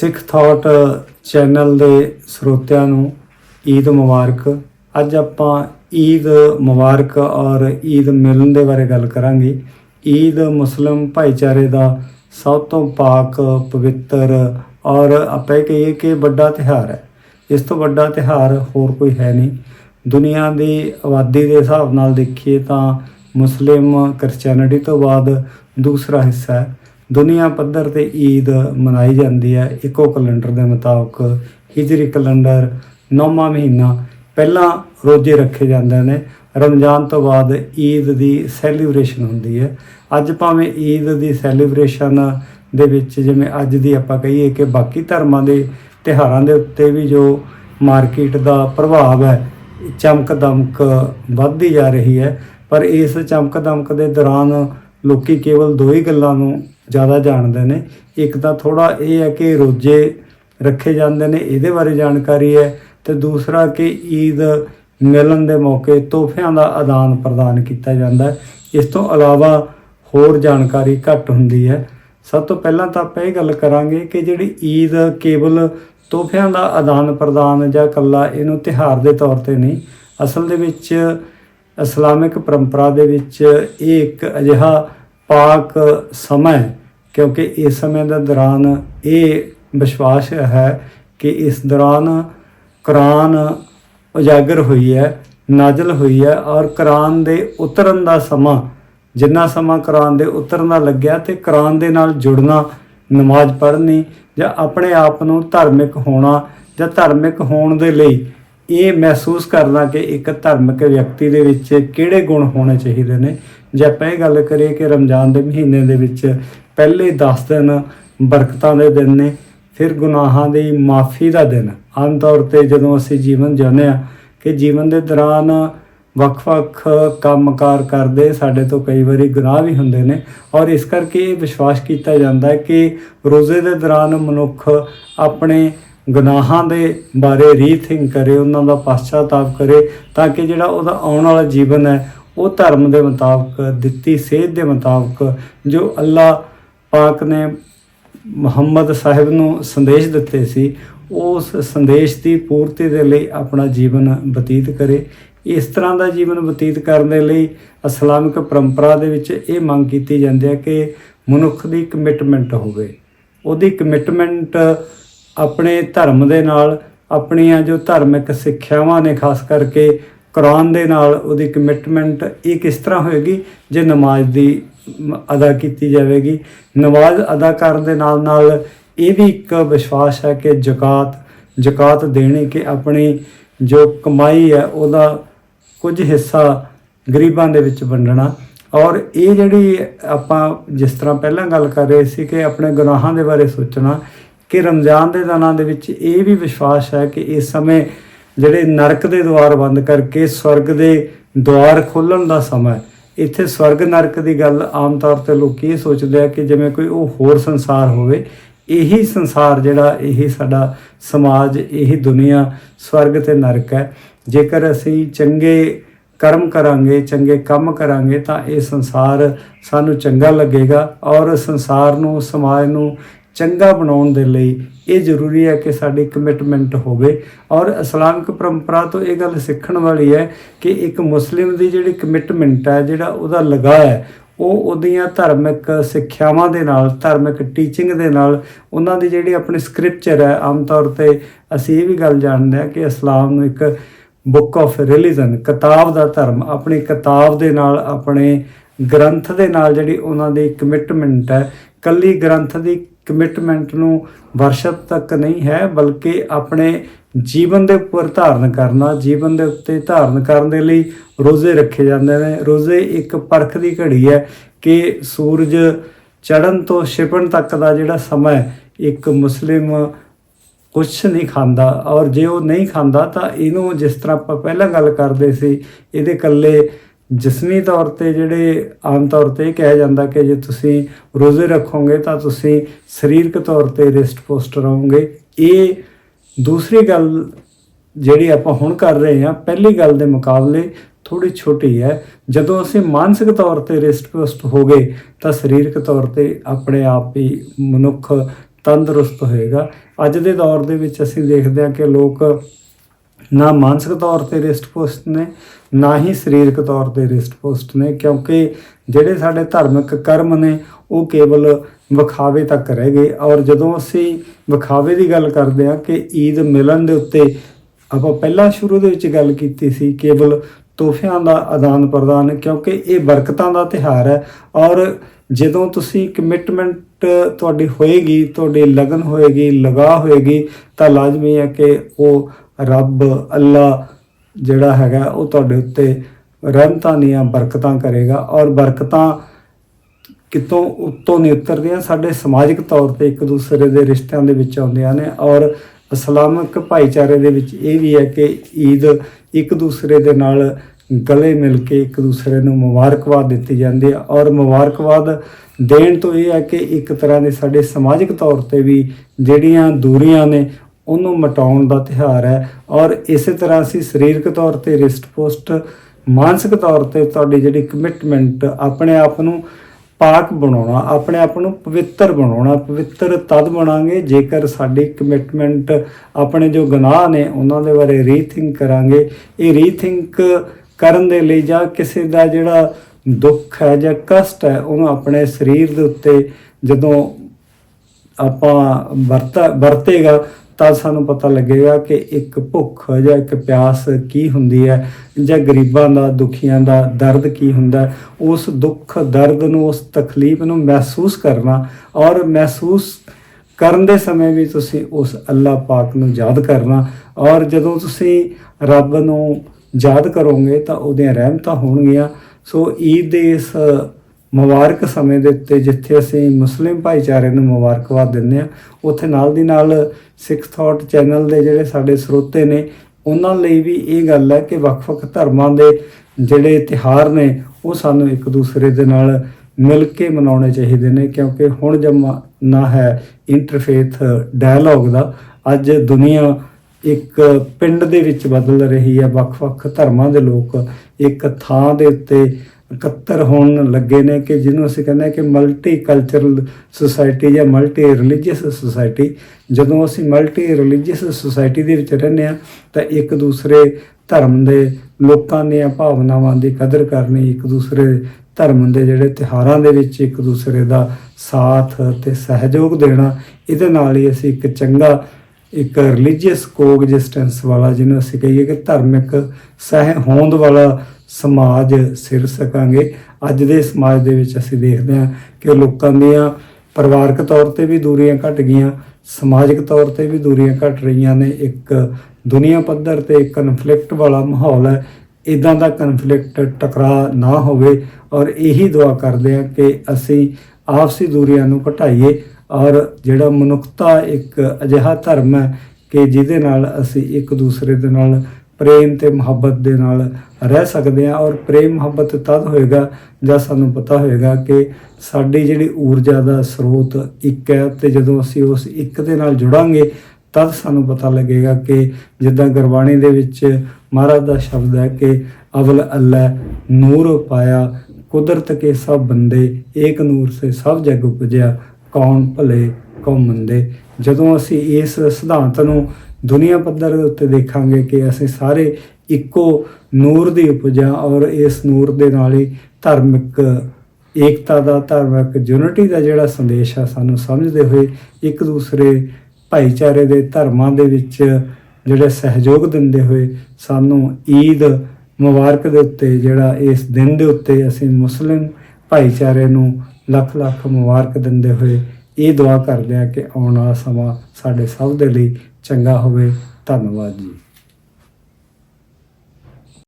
ਸਿੱਖ thought channel ਦੇ ਸਰੋਤਿਆਂ ਨੂੰ ਈਦ ਮੁਬਾਰਕ। ਅੱਜ ਆਪਾਂ ਈਦ ਮੁਬਾਰਕ ਔਰ ਈਦ ਮਿਲਨ ਦੇ ਬਾਰੇ ਗੱਲ ਕਰਾਂਗੇ। ਈਦ ਮੁਸਲਮ ਭਾਈਚਾਰੇ ਦਾ ਸਭ ਤੋਂ ਪਾਕ, ਪਵਿੱਤਰ ਔਰ ਆਪਾਂ ਇਹ ਕਹੀਏ ਕਿ ਵੱਡਾ ਤਿਉਹਾਰ ਹੈ। ਇਸ ਤੋਂ ਵੱਡਾ ਤਿਉਹਾਰ ਹੋਰ ਕੋਈ ਹੈ ਨਹੀਂ। ਦੁਨੀਆ ਦੀ ਆਬਾਦੀ ਦੇ ਹਿਸਾਬ ਨਾਲ ਦੇਖੀਏ ਤਾਂ ਮੁਸਲਿਮ ਕ੍ਰਿਸਚੀਅਨਿਟੀ ਤੋਂ ਬਾਅਦ ਦੂਸਰਾ ਹਿੱਸਾ ਹੈ। ਦੁਨੀਆ ਪੱਧਰ ਤੇ ਈਦ ਮਨਾਈ ਜਾਂਦੀ ਹੈ। ਇੱਕੋ ਕੈਲੰਡਰ ਦੇ ਮੁਤਾਬਕ ਹਿਜਰੀ ਕੈਲੰਡਰ ਨੌਵਾਂ ਮਹੀਨਾ ਪਹਿਲਾਂ ਰੋਜ਼ੇ ਰੱਖੇ ਜਾਂਦੇ ਨੇ। ਰਮਜ਼ਾਨ ਤੋਂ ਬਾਅਦ ਈਦ ਦੀ ਸੈਲੀਬ੍ਰੇਸ਼ਨ ਹੁੰਦੀ ਹੈ। ਅੱਜ ਭਾਵੇਂ ਈਦ ਦੀ ਸੈਲੀਬ੍ਰੇਸ਼ਨ ਦੇ ਵਿੱਚ ਜਿਵੇਂ ਅੱਜ ਦੀ ਆਪਾਂ ਕਹੀਏ ਕਿ ਬਾਕੀ ਧਰਮਾਂ ਦੇ ਤਿਉਹਾਰਾਂ ਦੇ ਉੱਤੇ ਵੀ ਜੋ ਮਾਰਕੀਟ ਦਾ ਪ੍ਰਭਾਵ ਹੈ ਚਮਕ ਦਮਕ ਵੱਧਦੀ ਜਾ ਰਹੀ ਹੈ। ਪਰ ਇਸ ਚਮਕ ਦਮਕ ਦੇ ਦੌਰਾਨ ਲੋਕੀ ਕੇਵਲ ਦੋ ਹੀ ਗੱਲਾਂ ਨੂੰ ਜ਼ਿਆਦਾ ਜਾਣਦੇ ਨੇ। ਇੱਕ ਤਾਂ ਥੋੜਾ ਇਹ ਹੈ ਕਿ ਰੋਜ਼ੇ ਰੱਖੇ ਜਾਂਦੇ ਨੇ, ਇਹਦੇ ਬਾਰੇ ਜਾਣਕਾਰੀ ਹੈ ਤੇ ਦੂਸਰਾ ਕਿ ਈਦ ਮਿਲਣ ਦੇ ਮੌਕੇ ਤੋਹਫਿਆਂ ਦਾ ਆਦਾਨ ਪ੍ਰਦਾਨ ਕੀਤਾ ਜਾਂਦਾ ਇਸ ਤੋਂ ਇਲਾਵਾ ਹੋਰ ਜਾਣਕਾਰੀ ਘੱਟ ਹੁੰਦੀ ਹੈ। ਸਭ ਤੋਂ ਪਹਿਲਾਂ ਤਾਂ ਆਪਾਂ ਇਹ ਗੱਲ ਕਰਾਂਗੇ ਕਿ ਜਿਹੜੀ ਈਦ ਕੇਵਲ ਤੋਹਫਿਆਂ ਦਾ ਆਦਾਨ ਪ੍ਰਦਾਨ ਜਾਂ ਕੱਲਾ ਇਹਨੂੰ ਤਿਹਾਰ ਦੇ ਤੌਰ ਤੇ ਨਹੀਂ, ਅਸਲ ਦੇ ਵਿੱਚ ਇਸਲਾਮਿਕ ਪਰੰਪਰਾ ਦੇ ਵਿੱਚ ਇਹ ਇੱਕ ਅਜਿਹਾ ਪਾਕ ਸਮਾਂ, ਕਿਉਂਕਿ ਇਸ ਸਮੇਂ ਦੇ ਦੌਰਾਨ ਇਹ ਵਿਸ਼ਵਾਸ ਹੈ ਕਿ ਇਸ ਦੌਰਾਨ ਕੁਰਾਨ ਉਜਾਗਰ ਹੋਈ ਹੈ, ਨਾਜ਼ਲ ਹੋਈ ਹੈ ਔਰ ਕੁਰਾਨ ਦੇ ਉਤਰਨ ਦਾ ਸਮਾਂ, ਜਿੰਨਾ ਸਮਾਂ ਕੁਰਾਨ ਦੇ ਉਤਰਨ ਦਾ ਲੱਗਿਆ ਤੇ ਕੁਰਾਨ ਦੇ ਨਾਲ ਜੁੜਨਾ, ਨਮਾਜ਼ ਪੜ੍ਹਨੀ ਜਾਂ ਆਪਣੇ ਆਪ ਨੂੰ ਧਾਰਮਿਕ ਹੋਣਾ ਜਾਂ ਧਾਰਮਿਕ ਹੋਣ ਦੇ ਲਈ ਇਹ ਮਹਿਸੂਸ ਕਰਨਾ ਕਿ ਇੱਕ ਧਾਰਮਿਕ ਵਿਅਕਤੀ ਦੇ ਵਿੱਚ ਕਿਹੜੇ ਗੁਣ ਹੋਣੇ ਚਾਹੀਦੇ ਨੇ ਜੇ ਆਪਾਂ ਇਹ ਗੱਲ ਕਰੀਏ ਕਿ ਰਮਜ਼ਾਨ ਦੇ ਮਹੀਨੇ ਦੇ ਵਿੱਚ ਪਹਿਲੇ 10 ਦਿਨ ਬਰਕਤਾਂ ਦੇ ਦਿਨ ਨੇ, ਫਿਰ ਗੁਨਾਹਾਂ ਦੀ ਮਾਫੀ ਦਾ ਦਿਨ। ਆਮ ਤੌਰ ਤੇ ਜਦੋਂ ਅਸੀਂ ਜੀਵਨ ਜਿਉਂਦੇ ਆ ਕਿ ਜੀਵਨ ਦੇ ਦੌਰਾਨ ਵੱਖ-ਵੱਖ ਕੰਮਕਾਰ ਕਰਦੇ, ਸਾਡੇ ਤੋਂ ਕਈ ਵਾਰੀ ਗੁਨਾਹ ਵੀ ਹੁੰਦੇ ਨੇ ਔਰ ਇਸ ਕਰਕੇ ਇਹ ਵਿਸ਼ਵਾਸ ਕੀਤਾ ਜਾਂਦਾ ਹੈ ਕਿ ਰੋਜ਼ੇ ਦੇ ਦੌਰਾਨ ਮਨੁੱਖ ਆਪਣੇ ਗੁਨਾਹਾਂ ਦੇ ਬਾਰੇ ਰੀਥਿੰਕ ਕਰੇ, ਉਹਨਾਂ ਦਾ ਪਛਤਾਤਾਪ ਕਰੇ ਤਾਂ ਕਿ ਜਿਹੜਾ ਉਹਦਾ ਆਉਣ ਵਾਲਾ ਜੀਵਨ ਹੈ ਉਹ ਧਰਮ ਦੇ ਮੁਤਾਬਕ, ਦਿੱਤੀ ਸੇਧ ਦੇ ਮੁਤਾਬਕ, ਜੋ ਅੱਲਾ ਪਾਕ ਨੇ ਮੁਹੰਮਦ ਸਾਹਿਬ ਨੂੰ ਸੰਦੇਸ਼ ਦਿੱਤੇ ਸੀ, ਉਸ ਸੰਦੇਸ਼ ਦੀ ਪੂਰਤੀ ਦੇ ਲਈ ਆਪਣਾ ਜੀਵਨ ਬਤੀਤ ਕਰੇ। ਇਸ ਤਰ੍ਹਾਂ ਦਾ ਜੀਵਨ ਬਤੀਤ ਕਰਨ ਦੇ ਲਈ ਇਸਲਾਮਿਕ ਪਰੰਪਰਾ ਦੇ ਵਿੱਚ ਇਹ ਮੰਗ ਕੀਤੀ ਜਾਂਦੀ ਹੈ ਕਿ ਮਨੁੱਖ ਦੀ ਕਮਿਟਮੈਂਟ ਹੋਵੇ। ਉਹਦੀ ਕਮਿਟਮੈਂਟ ਆਪਣੇ ਧਰਮ ਦੇ ਨਾਲ, ਆਪਣੀਆਂ ਜੋ ਧਾਰਮਿਕ ਸਿੱਖਿਆਵਾਂ ਨੇ, ਖਾਸ ਕਰਕੇ ਕੁਰਾਨ ਦੇ ਨਾਲ ਉਹਦੀ ਕਮਿਟਮੈਂਟ ਇਹ ਕਿਸ ਤਰ੍ਹਾਂ ਹੋਏਗੀ? ਜੇ ਨਮਾਜ਼ ਦੀ ਅਦਾ ਕੀਤੀ ਜਾਵੇਗੀ। ਨਮਾਜ਼ ਅਦਾ ਕਰਨ ਦੇ ਨਾਲ ਨਾਲ ਇਹ ਵੀ ਇੱਕ ਵਿਸ਼ਵਾਸ ਹੈ ਕਿ ਜ਼ਕਾਤ ਜ਼ਕਾਤ ਦੇਣੀ ਕਿ ਆਪਣੀ ਜੋ ਕਮਾਈ ਹੈ, ਉਹਦਾ ਕੁਝ ਹਿੱਸਾ ਗਰੀਬਾਂ ਦੇ ਵਿੱਚ ਵੰਡਣਾ। ਔਰ ਇਹ ਜਿਹੜੀ ਆਪਾਂ ਜਿਸ ਤਰ੍ਹਾਂ ਪਹਿਲਾਂ ਗੱਲ ਕਰ ਰਹੇ ਸੀ ਕਿ ਆਪਣੇ ਗੁਨਾਹਾਂ ਦੇ ਬਾਰੇ ਸੋਚਣਾ, ਕਿ ਰਮਜ਼ਾਨ ਦੇ ਦਿਨਾਂ ਦੇ ਵਿੱਚ ਇਹ ਵੀ ਵਿਸ਼ਵਾਸ ਹੈ ਕਿ ਇਸ ਸਮੇਂ ਜਿਹੜੇ ਨਰਕ ਦੇ ਦੁਆਰ ਬੰਦ ਕਰਕੇ ਸਵਰਗ ਦੇ ਦੁਆਰ ਖੋਲਣ ਦਾ ਸਮਾਂ ਹੈ। ਇੱਥੇ ਸਵਰਗ ਨਰਕ ਦੀ ਗੱਲ ਆਮ ਤੌਰ ਤੇ ਲੋਕ ਇਹ ਸੋਚਦੇ ਆ ਕਿ ਜਿਵੇਂ ਕੋਈ ਉਹ ਹੋਰ ਸੰਸਾਰ ਹੋਵੇ, ਇਹੀ ਸੰਸਾਰ ਜਿਹੜਾ, ਇਹੀ ਸਾਡਾ ਸਮਾਜ, ਇਹੀ ਦੁਨੀਆ ਸਵਰਗ ਤੇ ਨਰਕ ਹੈ। ਜੇਕਰ ਅਸੀਂ ਚੰਗੇ ਕਰਮ ਕਰਾਂਗੇ, ਚੰਗੇ ਕੰਮ ਕਰਾਂਗੇ ਤਾਂ ਇਹ ਸੰਸਾਰ ਸਾਨੂੰ ਚੰਗਾ ਲੱਗੇਗਾ ਔਰ ਸੰਸਾਰ ਨੂੰ, ਸਮਾਜ ਨੂੰ ਚੰਗਾ ਬਣਾਉਣ ਦੇ ਲਈ ਇਹ ਜ਼ਰੂਰੀ ਹੈ ਕਿ ਸਾਡੀ ਕਮਿਟਮੈਂਟ ਹੋਵੇ। ਔਰ ਇਸਲਾਮਿਕ ਪਰੰਪਰਾ ਤੋਂ ਇਹ ਗੱਲ ਸਿੱਖਣ ਵਾਲੀ ਹੈ ਕਿ ਇੱਕ ਮੁਸਲਿਮ ਦੀ ਜਿਹੜੀ ਕਮਿਟਮੈਂਟ ਹੈ, ਜਿਹੜਾ ਉਹਦਾ ਲਗਾ ਹੈ, ਉਹ ਉਹਦੀਆਂ ਧਾਰਮਿਕ ਸਿੱਖਿਆਵਾਂ ਦੇ ਨਾਲ, ਧਾਰਮਿਕ ਟੀਚਿੰਗ ਦੇ ਨਾਲ, ਉਹਨਾਂ ਦੀ ਜਿਹੜੀ ਆਪਣੀ ਸਕ੍ਰਿਪਚਰ ਹੈ, ਆਮ ਤੌਰ ਤੇ ਅਸੀਂ ਇਹ ਵੀ ਗੱਲ ਜਾਣਦੇ ਹਾਂ ਕਿ ਇਸਲਾਮ ਨੂੰ ਇੱਕ ਬੁੱਕ ਆਫ ਰਿਲੀਜਨ ਕਿਤਾਬ ਦਾ ਧਰਮ, ਆਪਣੀ ਕਿਤਾਬ ਦੇ ਨਾਲ, ਆਪਣੇ ਗ੍ਰੰਥ ਦੇ ਨਾਲ ਜਿਹੜੀ ਉਹਨਾਂ ਦੀ ਕਮਿਟਮੈਂਟ ਹੈ, ਕੱਲੀ ਗ੍ਰੰਥ ਦੀ ਕਮਿਟਮੈਂਟ ਨੂੰ ਵਰਸ਼ਤ ਤੱਕ ਨਹੀਂ ਹੈ, ਬਲਕਿ ਆਪਣੇ ਜੀਵਨ ਦੇ ਉੱਪਰ ਧਾਰਨ ਕਰਨਾ, ਜੀਵਨ ਦੇ ਉੱਤੇ ਧਾਰਨ ਕਰਨ ਦੇ ਲਈ ਰੋਜ਼ੇ ਰੱਖੇ ਜਾਂਦੇ ਨੇ। ਰੋਜ਼ੇ ਇੱਕ ਪਰਖ ਦੀ ਘੜੀ ਹੈ ਕਿ ਸੂਰਜ ਚੜ੍ਹਨ ਤੋਂ ਛਿਪਣ ਤੱਕ ਦਾ ਜਿਹੜਾ ਸਮਾਂ ਹੈ, ਇੱਕ ਮੁਸਲਿਮ ਕੁਛ ਨਹੀਂ ਖਾਂਦਾ। ਔਰ ਜੇ ਉਹ ਨਹੀਂ ਖਾਂਦਾ, ਤਾਂ ਇਹਨੂੰ ਜਿਸ ਤਰ੍ਹਾਂ ਆਪਾਂ ਪਹਿਲਾਂ ਗੱਲ ਕਰਦੇ ਸੀ, ਇਹਦੇ ਕੱਲੇ ਜਿਸਮੀ ਤੌਰ ਤੇ ਜਿਹੜੇ ਆਮ ਤੌਰ ਤੇ ਇਹ ਕਿਹਾ ਜਾਂਦਾ ਕਿ ਜੇ ਤੁਸੀਂ ਰੋਜ਼ੇ ਰੱਖੋਗੇ ਤਾਂ ਤੁਸੀਂ ਸਰੀਰਕ ਤੌਰ ਤੇ ਰਿਸਟ ਪੋਸਟ ਰਹੋਗੇ ਇਹ ਦੂਸਰੀ ਗੱਲ ਜਿਹੜੀ ਆਪਾਂ ਹੁਣ ਕਰ ਰਹੇ ਹਾਂ, ਪਹਿਲੀ ਗੱਲ ਦੇ ਮੁਕਾਬਲੇ ਥੋੜੀ ਛੋਟੀ ਹੈ। ਜਦੋਂ ਅਸੀਂ ਮਾਨਸਿਕ ਤੌਰ ਤੇ ਰਿਸਟ ਪੋਸਟ ਹੋ ਗਏ ਤਾਂ ਸਰੀਰਕ ਤੌਰ ਤੇ ਆਪਣੇ ਆਪ ਹੀ ਮਨੁੱਖ ਤੰਦਰੁਸਤ ਹੋਏਗਾ। ਅੱਜ ਦੇ ਦੌਰ ਦੇ ਵਿੱਚ ਅਸੀਂ ਦੇਖਦੇ ਹਾਂ ਕਿ ਲੋਕ ਨਾ ਮਾਨਸਿਕ ਤੌਰ ਤੇ ਰਿਸਟ ਪੋਸਟ ਨੇ, ਨਾ ਹੀ ਸਰੀਰਕ ਤੌਰ ਤੇ ਰਿਸਟ ਪੋਸਟ ਨੇ, ਕਿਉਂਕਿ ਜਿਹੜੇ ਸਾਡੇ ਧਾਰਮਿਕ ਕਰਮ ਨੇ, ਉਹ ਕੇਵਲ ਵਿਖਾਵੇ ਤੱਕ ਰਹਿ ਗਏ। ਔਰ ਜਦੋਂ ਅਸੀਂ ਵਿਖਾਵੇ ਦੀ ਗੱਲ ਕਰਦੇ ਹਾਂ ਕਿ ਈਦ ਮਿਲਣ ਦੇ ਉੱਤੇ ਆਪਾਂ ਪਹਿਲਾਂ ਸ਼ੁਰੂ ਦੇ ਵਿੱਚ ਗੱਲ ਕੀਤੀ ਸੀ, ਕੇਵਲ ਤੋਹਫਿਆਂ ਦਾ ਆਦਾਨ ਪ੍ਰਦਾਨ, ਕਿਉਂਕਿ ਇਹ ਬਰਕਤਾਂ ਦਾ ਤਿਹਾਰ ਹੈ। ਔਰ ਜਦੋਂ ਤੁਸੀਂ ਕਮਿਟਮੈਂਟ ਤੁਹਾਡੀ ਹੋਏਗੀ, ਤੁਹਾਡੀ ਲਗਨ ਹੋਏਗੀ ਲਗਾ ਹੋਏਗੀ, ਤਾਂ ਲਾਜ਼ਮੀ ਹੈ ਕਿ ਉਹ ਰੱਬ, ਅੱਲਾ ਜਿਹੜਾ ਹੈਗਾ, ਉਹ ਤੁਹਾਡੇ ਉੱਤੇ ਰਹਿਮਤਾਂ ਦੀਆਂ ਬਰਕਤਾਂ ਕਰੇਗਾ ਔਰ ਬਰਕਤਾਂ ਕਿਤੋਂ ਉੱਤੋਂ ਨਹੀਂ ਉਤਰਦੀਆਂ, ਸਾਡੇ ਸਮਾਜਿਕ ਤੌਰ ਤੇ ਇੱਕ ਦੂਸਰੇ ਦੇ ਰਿਸ਼ਤਿਆਂ ਦੇ ਵਿੱਚ ਆਉਂਦੀਆਂ ਨੇ ਔਰ ਇਸਲਾਮਿਕ ਭਾਈਚਾਰੇ ਦੇ ਵਿੱਚ ਇਹ ਵੀ ਹੈ ਕਿ ਈਦ ਇੱਕ ਦੂਸਰੇ ਦੇ ਨਾਲ ਗਲੇ ਮਿਲ ਕੇ ਇੱਕ ਦੂਸਰੇ ਨੂੰ ਮੁਬਾਰਕਬਾਦ ਦਿੱਤੀ ਜਾਂਦੀ ਹੈ ਔਰ ਮੁਬਾਰਕਬਾਦ ਦੇਣ ਤੋਂ ਇਹ ਹੈ ਕਿ ਇੱਕ ਤਰ੍ਹਾਂ ਦੇ ਸਾਡੇ ਸਮਾਜਿਕ ਤੌਰ ਤੇ ਵੀ ਜਿਹੜੀਆਂ ਦੂਰੀਆਂ ਨੇ ਉਹਨੂੰ ਮਟਾਉਣ ਦਾ ਤਿਹਾਰ ਹੈ ਔਰ ਇਸੇ ਤਰ੍ਹਾਂ ਅਸੀਂ ਸਰੀਰਕ ਤੌਰ ਤੇ ਰਿਸਟ ਪੋਸਟ, ਮਾਨਸਿਕ ਤੌਰ ਤੇ ਤੁਹਾਡੀ ਜਿਹੜੀ ਕਮਿਟਮੈਂਟ ਆਪਣੇ ਆਪ ਨੂੰ ਪਾਕ ਬਣਾਉਣਾ, ਆਪਣੇ ਆਪ ਨੂੰ ਪਵਿੱਤਰ ਬਣਾਉਣਾ, ਪਵਿੱਤਰ ਤਦ ਬਣਾਂਗੇ ਜੇਕਰ ਸਾਡੀ ਕਮਿਟਮੈਂਟ ਆਪਣੇ ਜੋ ਗੁਨਾਹ ਨੇ ਉਹਨਾਂ ਦੇ ਬਾਰੇ ਰੀਥਿੰਕ ਕਰਾਂਗੇ। ਇਹ ਰੀਥਿੰਕ ਕਰਨ ਦੇ ਲਈ ਜਾਂ ਕਿਸੇ ਦਾ ਜਿਹੜਾ ਦੁੱਖ ਹੈ ਜਾਂ ਕਸ਼ਟ ਹੈ, ਉਹਨੂੰ ਆਪਣੇ ਸਰੀਰ ਦੇ ਉੱਤੇ ਜਦੋਂ ਆਪਾਂ ਵਰਤਾ, ਵਰਤੇਗਾ ਤਾਂ ਸਾਨੂੰ ਪਤਾ ਲੱਗੇਗਾ ਕਿ ਇੱਕ ਭੁੱਖ ਜਾਂ ਇੱਕ ਪਿਆਸ ਕੀ ਹੁੰਦੀ ਹੈ, ਜਾਂ ਗਰੀਬਾਂ ਦਾ, ਦੁਖੀਆਂ ਦਾ ਦਰਦ ਕੀ ਹੁੰਦਾ ਉਸ ਦੁੱਖ ਦਰਦ ਨੂੰ, ਉਸ ਤਕਲੀਫ ਨੂੰ ਮਹਿਸੂਸ ਕਰਨਾ ਔਰ ਮਹਿਸੂਸ ਕਰਨ ਦੇ ਸਮੇਂ ਵੀ ਤੁਸੀਂ ਉਸ ਅੱਲਾਹ ਪਾਕ ਨੂੰ ਯਾਦ ਕਰਨਾ ਔਰ ਜਦੋਂ ਤੁਸੀਂ ਰੱਬ ਨੂੰ ਯਾਦ ਕਰੋਗੇ ਤਾਂ ਉਹਦੀਆਂ ਰਹਿਮਤਾਂ ਹੋਣਗੀਆਂ। ਸੋ ਈਦ ਦੇ ਇਸ ਮੁਬਾਰਕ ਸਮੇਂ ਦੇ ਉੱਤੇ ਜਿੱਥੇ ਅਸੀਂ ਮੁਸਲਿਮ ਭਾਈਚਾਰੇ ਨੂੰ ਮੁਬਾਰਕਬਾਦ ਦਿੰਦੇ ਆ ਉੱਥੇ ਨਾਲ ਦੀ ਨਾਲ ਸਿੱਖ ਥਾਟ ਚੈਨਲ ਦੇ ਜਿਹੜੇ ਸਾਡੇ ਸਰੋਤੇ ਨੇ, ਉਹਨਾਂ ਲਈ ਵੀ ਇਹ ਗੱਲ ਹੈ ਕਿ ਵੱਖ-ਵੱਖ ਧਰਮਾਂ ਦੇ ਜਿਹੜੇ ਤਿਹਾਰ ਨੇ, ਉਹ ਸਾਨੂੰ ਇੱਕ ਦੂਸਰੇ ਦੇ ਨਾਲ ਮਿਲ ਕੇ ਮਨਾਉਣੇ ਚਾਹੀਦੇ ਨੇ, ਕਿਉਂਕਿ ਹੁਣ ਜ਼ਮਾਨਾ ਹੈ ਇੰਟਰਫੇਥ ਡਾਇਲੌਗ ਦਾ, ਅੱਜ ਦੁਨੀਆ ਇੱਕ ਪਿੰਡ ਦੇ ਵਿੱਚ ਬਦਲ ਰਹੀ ਹੈ ਵੱਖ-ਵੱਖ ਧਰਮਾਂ ਦੇ ਲੋਕ ਇੱਕ ਥਾਂ ਦੇ ਉੱਤੇ ਇਕੱਤਰ ਹੋਣ ਲੱਗੇ ਨੇ ਕਿ ਜਿਹਨੂੰ ਅਸੀਂ ਕਹਿੰਦੇ ਹਾਂ ਕਿ ਮਲਟੀ ਕਲਚਰਲ ਸੁਸਾਇਟੀ ਜਾਂ ਮਲਟੀ ਰਿਲੀਜੀਅਸ ਸੁਸਾਇਟੀ, ਜਦੋਂ ਅਸੀਂ ਮਲਟੀ ਰਿਲੀਜੀਅਸ ਸੁਸਾਇਟੀ ਦੇ ਵਿੱਚ ਰਹਿੰਦੇ ਆ ਤਾਂ ਇੱਕ ਦੂਸਰੇ ਧਰਮ ਦੇ ਲੋਕਾਂ ਦੀਆਂ ਭਾਵਨਾਵਾਂ ਦੀ ਕਦਰ ਕਰਨੀ, ਇੱਕ ਦੂਸਰੇ ਧਰਮ ਦੇ ਜਿਹੜੇ ਤਿਹਾਰਾਂ ਦੇ ਵਿੱਚ ਇੱਕ ਦੂਸਰੇ ਦਾ ਸਾਥ ਤੇ ਸਹਿਯੋਗ ਦੇਣਾ, ਇਹਦੇ ਨਾਲ ਹੀ ਅਸੀਂ ਇੱਕ ਚੰਗਾ, ਇੱਕ ਰਿਲੀਜੀਅਸ ਕੋਐਗਜ਼ਿਸਟੈਂਸ ਵਾਲਾ, ਜਿਹਨੂੰ ਅਸੀਂ ਕਹੀਏ ਕਿ ਧਾਰਮਿਕ ਸਹਿ ਹੋਂਦ ਵਾਲਾ ਸਮਾਜ ਸਿਰ ਸਕਾਂਗੇ। ਅੱਜ ਦੇ ਸਮਾਜ ਦੇ ਵਿੱਚ ਅਸੀਂ ਦੇਖਦੇ ਹਾਂ ਕਿ ਲੋਕਾਂ ਦੀਆਂ ਪਰਿਵਾਰਕ ਤੌਰ ਤੇ ਵੀ ਦੂਰੀਆਂ ਘਟ ਗਈਆਂ, ਸਮਾਜਿਕ ਤੌਰ ਤੇ ਵੀ ਦੂਰੀਆਂ ਘਟ ਰਹੀਆਂ ਨੇ। ਇੱਕ ਦੁਨੀਆ ਪੱਧਰ ਤੇ ਕਨਫਲਿਕਟ ਵਾਲਾ ਮਾਹੌਲ ਹੈ। ਇਦਾਂ ਦਾ ਕਨਫਲਿਕਟ ਟਕਰਾ ਨਾ ਹੋਵੇ ਔਰ ਇਹੀ ਦੁਆ ਕਰਦੇ ਹਾਂ ਕਿ ਅਸੀਂ ਆਪਸੀ ਦੂਰੀਆਂ ਨੂੰ ਘਟਾਈਏ ਔਰ ਜਿਹੜਾ ਮਨੁੱਖਤਾ ਇੱਕ ਅਜਿਹਾ ਧਰਮ ਹੈ ਕਿ ਜਿਹਦੇ ਨਾਲ ਅਸੀਂ ਇੱਕ ਦੂਸਰੇ ਦੇ ਨਾਲ ਪ੍ਰੇਮ ਤੇ ਮੁਹੱਬਤ ਦੇ ਨਾਲ ਰਹਿ ਸਕਦੇ ਹਾਂ ਔਰ ਪ੍ਰੇਮ ਮੁਹੱਬਤ ਤਦ ਹੋਏਗਾ ਜਦ ਸਾਨੂੰ ਪਤਾ ਹੋਏਗਾ ਕਿ ਸਾਡੀ ਜਿਹੜੀ ਊਰਜਾ ਦਾ ਸਰੋਤ ਇੱਕ ਹੈ ਤੇ ਜਦੋਂ ਅਸੀਂ ਉਸ ਇੱਕ ਦੇ ਨਾਲ ਜੁੜਾਂਗੇ ਤਦ ਸਾਨੂੰ ਪਤਾ ਲੱਗੇਗਾ ਕਿ ਜਿੱਦਾਂ ਗੁਰਬਾਣੀ ਦੇ ਵਿੱਚ ਮਹਾਰਾਜ ਦਾ ਸ਼ਬਦ ਹੈ ਕਿ ਅਵਲ ਅੱਲਾ ਨੂਰ ਪਾਇਆ, ਕੁਦਰਤ ਕੇ ਸਭ ਬੰਦੇ, ਏਕ ਨੂਰ ਸੇ ਸਭ ਜਗ ਉਪਜਿਆ, ਕੌਣ ਭਲੇ, ਕੌਣ ਮੰਦੇ। ਜਦੋਂ ਅਸੀਂ ਇਸ ਸਿਧਾਂਤ ਨੂੰ ਦੁਨੀਆ ਪੱਧਰ ਦੇ ਉੱਤੇ ਦੇਖਾਂਗੇ ਕਿ ਅਸੀਂ ਸਾਰੇ ਇੱਕੋ ਨੂਰ ਦੀ ਉਪਜਾ ਔਰ ਇਸ ਨੂਰ ਦੇ ਨਾਲ ਹੀ ਧਾਰਮਿਕ ਏਕਤਾ ਦਾ, ਧਾਰਮਿਕ ਯੂਨਿਟੀ ਦਾ ਜਿਹੜਾ ਸੰਦੇਸ਼ ਆ, ਸਾਨੂੰ ਸਮਝਦੇ ਹੋਏ ਇੱਕ ਦੂਸਰੇ ਭਾਈਚਾਰੇ ਦੇ ਧਰਮਾਂ ਦੇ ਵਿੱਚ ਜਿਹੜੇ ਸਹਿਯੋਗ ਦਿੰਦੇ ਹੋਏ ਸਾਨੂੰ ਈਦ ਮੁਬਾਰਕ ਦੇ ਉੱਤੇ ਜਿਹੜਾ ਇਸ ਦਿਨ ਦੇ ਉੱਤੇ ਅਸੀਂ ਮੁਸਲਿਮ ਭਾਈਚਾਰੇ ਨੂੰ ਲੱਖ ਲੱਖ ਮੁਬਾਰਕ ਦਿੰਦੇ ਹੋਏ ਇਹ ਦੁਆ ਕਰਦੇ ਹਾਂ ਕਿ ਆਉਣ ਵਾਲਾ ਸਮਾਂ ਸਾਡੇ ਸਭ ਦੇ ਲਈ ਚੰਗਾ ਹੋਵੇ। ਧੰਨਵਾਦ ਜੀ।